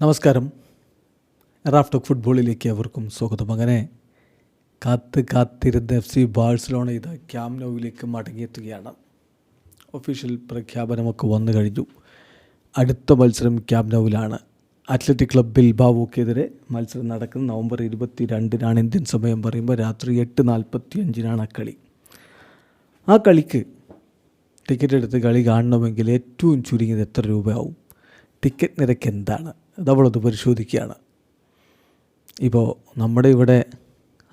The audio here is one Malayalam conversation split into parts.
നമസ്കാരം. റാഫ്റ്റോക്ക് ഫുട്ബോളിലേക്ക് അവർക്കും സ്വാഗതം. അങ്ങനെ കാത്ത് കാത്തിരുന്ന എഫ് സി ബാഴ്സലോണ ഇത് ക്യാം നോവിലേക്ക് മടങ്ങിയെത്തുകയാണ്. ഒഫീഷ്യൽ പ്രഖ്യാപനമൊക്കെ വന്നു കഴിഞ്ഞു. അടുത്ത മത്സരം ക്യാം നോവിലാണ്. അത്ലറ്റിക് ക്ലബ് ബിൽബാവോക്കെതിരെ മത്സരം നടക്കുന്നത് നവംബർ ഇരുപത്തി രണ്ടിനാണ് ഇന്ത്യൻ സമയം പറയുമ്പോൾ രാത്രി എട്ട് നാൽപ്പത്തി അഞ്ചിനാണ് ആ കളി. ആ കളിക്ക് ടിക്കറ്റ് എടുത്ത് കളി കാണണമെങ്കിൽ ഏറ്റവും ചുരുങ്ങിയത് എത്ര രൂപയാവും? ടിക്കറ്റ് നിരക്ക് എന്താണ്? നമ്മളത് പരിശോധിക്കുകയാണ്. ഇപ്പോൾ നമ്മുടെ ഇവിടെ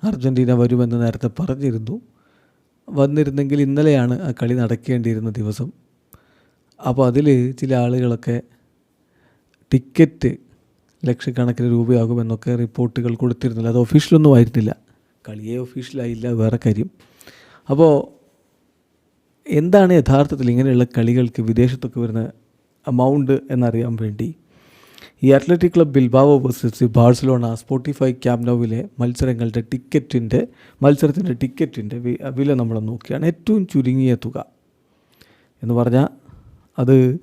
അർജന്റീന വരുമെന്ന് നേരത്തെ പറഞ്ഞിരുന്നു. വന്നിരുന്നെങ്കിൽ ഇന്നലെയാണ് ആ കളി നടക്കേണ്ടിയിരുന്ന ദിവസം. അപ്പോൾ അതിൽ ചില ആളുകളൊക്കെ ടിക്കറ്റ് ലക്ഷക്കണക്കിന് രൂപയാകുമെന്നൊക്കെ റിപ്പോർട്ടുകൾ കൊടുത്തിരുന്നില്ല. അത് ഒഫീഷ്യലൊന്നും ആയിരുന്നില്ല. കളിയെ ഒഫീഷ്യലായില്ല വേറെ കാര്യം. അപ്പോൾ എന്താണ് യഥാർത്ഥത്തിൽ ഇങ്ങനെയുള്ള കളികൾക്ക് വിദേശത്തൊക്കെ വരുന്ന എമൗണ്ട് എന്നറിയാൻ വേണ്ടി ഈ athletic club Bilbao versus Barcelona Spotify ക്യാമ്നോവിലെ മത്സരങ്ങളുടെ ടിക്കറ്റിന്റെ മത്സരത്തിന്റെ ടിക്കറ്റിന്റെ വില നമ്മൾ നോക്കുകയാണ് ഏറ്റവും ചുരുങ്ങിയ തുക. എന്ന് പറഞ്ഞാൽ അത്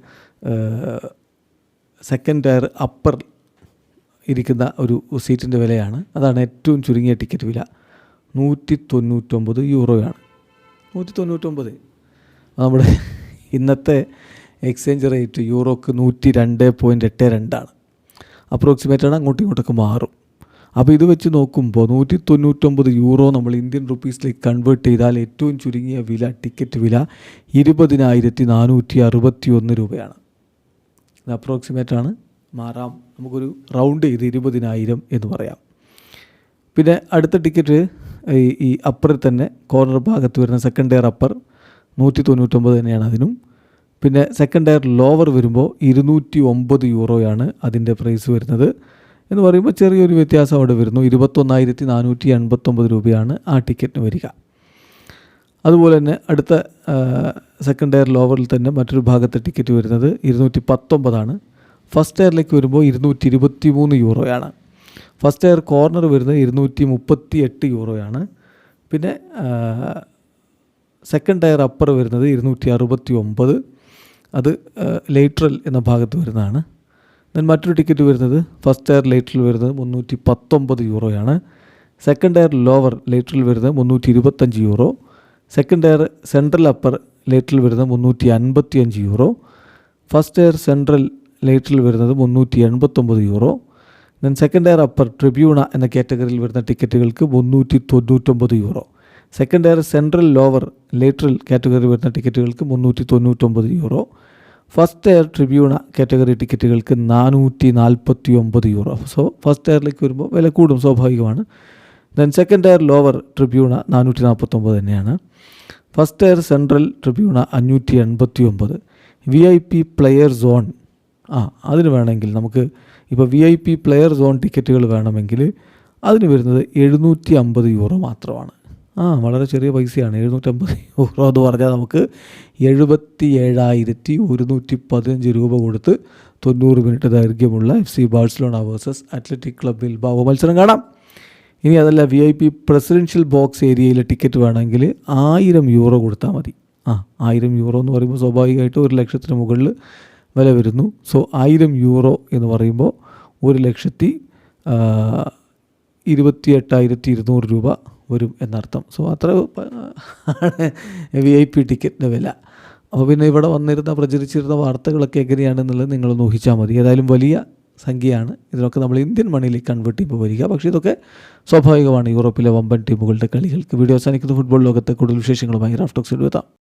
സെക്കൻഡ് ടയർ അപ്പർ ഇരിക്കുന്ന ഒരു സീറ്റിന്റെ വിലയാണ്. അതാണ് ഏറ്റവും ചുരുങ്ങിയ ടിക്കറ്റ് വില. നൂറ്റി തൊണ്ണൂറ്റൊമ്പത് യൂറോയാണ്. നൂറ്റി തൊണ്ണൂറ്റൊമ്പത് നമ്മുടെ ഇന്നത്തെ എക്സ്ചേഞ്ച് റേറ്റ് യൂറോക്ക് നൂറ്റി രണ്ട് പോയിന്റ് എട്ട് രണ്ടാണ്. അപ്രോക്സിമേറ്റാണ് അങ്ങോട്ടും ഇങ്ങോട്ടൊക്കെ മാറും. അപ്പോൾ ഇത് വെച്ച് നോക്കുമ്പോൾ നൂറ്റി തൊണ്ണൂറ്റൊമ്പത് യൂറോ നമ്മൾ ഇന്ത്യൻ റുപ്പീസിലേക്ക് കൺവേർട്ട് ചെയ്താൽ ഏറ്റവും ചുരുങ്ങിയ വില ടിക്കറ്റ് വില ഇരുപതിനായിരത്തി നാനൂറ്റി അറുപത്തി ഒന്ന് രൂപയാണ്. ഇത് അപ്രോക്സിമേറ്റ് ആണ് മാറാം. നമുക്കൊരു റൗണ്ട് ചെയ്ത് ഇരുപതിനായിരം എന്ന് പറയാം. പിന്നെ അടുത്ത ടിക്കറ്റ് ഈ അപ്പറിൽ തന്നെ കോർണർ ഭാഗത്ത് വരുന്ന സെക്കൻഡ് എയർ അപ്പർ നൂറ്റി തൊണ്ണൂറ്റൊമ്പത് തന്നെയാണ് അതിനും. പിന്നെ സെക്കൻഡ് ടയർ ലോവർ വരുമ്പോൾ ഇരുന്നൂറ്റി ഒമ്പത് യൂറോയാണ് അതിന്റെ പ്രൈസ് വരുന്നത്. എന്ന് പറയുമ്പോൾ ചെറിയൊരു വ്യത്യാസം അവിടെ വരുന്നു. ഇരുപത്തൊന്നായിരത്തി നാനൂറ്റി എൺപത്തൊമ്പത് രൂപയാണ് ആ ടിക്കറ്റിന് വരിക. അതുപോലെ തന്നെ അടുത്ത സെക്കൻഡ് ടയർ ലോവറിൽ തന്നെ മറ്റൊരു ഭാഗത്തെ ടിക്കറ്റ് വരുന്നത് ഇരുന്നൂറ്റി പത്തൊമ്പതാണ് ഫസ്റ്റ് എയറിലേക്ക് വരുമ്പോൾ ഇരുന്നൂറ്റി ഇരുപത്തി മൂന്ന് യൂറോയാണ് ഫസ്റ്റ് എയർ കോർണർ വരുന്നത് ഇരുന്നൂറ്റി മുപ്പത്തി എട്ട് യൂറോയാണ് പിന്നെ സെക്കൻഡ് ടയർ അപ്പർ വരുന്നത് ഇരുന്നൂറ്റി അറുപത്തി ഒമ്പത് അത് ലേറ്ററൽ എന്ന ഭാഗത്ത് വരുന്നതാണ്. ദെൻ മറ്റൊരു ടിക്കറ്റ് വരുന്നത് ഫസ്റ്റ് എയർ ലേറ്ററിൽ വരുന്നത് മുന്നൂറ്റി പത്തൊമ്പത് യൂറോയാണ്. സെക്കൻഡ് എയർ ലോവർ ലേറ്ററിൽ വരുന്നത് മുന്നൂറ്റി ഇരുപത്തഞ്ച് euro. Second air central upper ലേറ്ററിൽ വരുന്നത് മുന്നൂറ്റി അൻപത്തി അഞ്ച് യൂറോ. ഫസ്റ്റ് എയർ സെൻട്രൽ ലേറ്ററിൽ വരുന്നത് മുന്നൂറ്റി എൺപത്തൊമ്പത് euro. Then second air upper ട്രിബ്യൂണ എന്ന കാറ്റഗറിയിൽ വരുന്ന ടിക്കറ്റുകൾക്ക് മുന്നൂറ്റി തൊണ്ണൂറ്റൊമ്പത് euro. Second air central lower lateral കാറ്റഗറിയിൽ വരുന്ന ടിക്കറ്റുകൾക്ക് മുന്നൂറ്റി തൊണ്ണൂറ്റൊമ്പത് യൂറോ. ഫസ്റ്റ് എയർ ട്രിബ്യൂണ കാറ്റഗറി ടിക്കറ്റുകൾക്ക് നാനൂറ്റി നാൽപ്പത്തി ഒമ്പത് യൂറോ. സോ ഫസ്റ്റ് എയറിലേക്ക് വരുമ്പോൾ വില കൂടും സ്വാഭാവികമാണ്. ദെൻ സെക്കൻഡ് എയർ ലോവർ ട്രിബ്യൂണ നാനൂറ്റി നാൽപ്പത്തൊമ്പത് തന്നെയാണ്. ഫസ്റ്റ് എയർ സെൻട്രൽ ട്രിബ്യൂണ അഞ്ഞൂറ്റി എൺപത്തി ഒമ്പത് V I P player zone ആ അതിന് വേണമെങ്കിൽ നമുക്ക് ഇപ്പോൾ V I P player zone ടിക്കറ്റുകൾ വേണമെങ്കിൽ അതിന് വരുന്നത് എഴുന്നൂറ്റി അമ്പത് യൂറോ മാത്രമാണ്. ആ വളരെ ചെറിയ പൈസയാണ്. എഴുന്നൂറ്റമ്പത് യൂറോ എന്ന് പറഞ്ഞാൽ നമുക്ക് എഴുപത്തി ഏഴായിരത്തി ഒരുന്നൂറ്റി പതിനഞ്ച് രൂപ കൊടുത്ത് തൊണ്ണൂറ് മിനിറ്റ് ദൈർഘ്യമുള്ള F C Barcelona versus athletic ക്ലബിൽ ബാവോ മത്സരം കാണാം. ഇനി അതല്ല V I P presidential box ഏരിയയിലെ ടിക്കറ്റ് വേണമെങ്കിൽ ആയിരം യൂറോ കൊടുത്താൽ മതി. ആ ആയിരം യൂറോ എന്ന് പറയുമ്പോൾ സ്വാഭാവികമായിട്ടും ഒരു ലക്ഷത്തിന് മുകളിൽ വില വരുന്നു. സോ ആയിരം യൂറോ എന്ന് പറയുമ്പോൾ ഒരു ലക്ഷത്തി ഇരുപത്തി എട്ടായിരത്തി ഇരുന്നൂറ് രൂപ വരും എന്നർത്ഥം. സോ അത്ര വി ഐ പി ടിക്കറ്റിന്റെ വില. അപ്പോൾ പിന്നെ ഇവിടെ വന്നിരുന്ന പ്രചരിച്ചിരുന്ന വാർത്തകളൊക്കെ എങ്ങനെയാണെന്നുള്ളത് നിങ്ങൾ ഊഹിച്ചാൽ മതി. ഏതായാലും വലിയ സംഖ്യയാണ്. ഇതിനൊക്കെ നമ്മൾ ഇന്ത്യൻ മണിയിലേക്ക് കൺവേർട്ട് ചെയ്യുമ്പോൾ വരിക പക്ഷേ ഇതൊക്കെ സ്വാഭാവികമാണ്. യൂറോപ്പിലെ വമ്പൻ ടീമുകളുടെ കളികൾക്ക്. വീഡിയോ അവസാനിക്കുന്ന. ഫുട്ബോൾ ലോകത്തെ കൂടുതൽ വിശേഷങ്ങളുമായി റാഫ്റ്റോക്സിൽ എത്താം.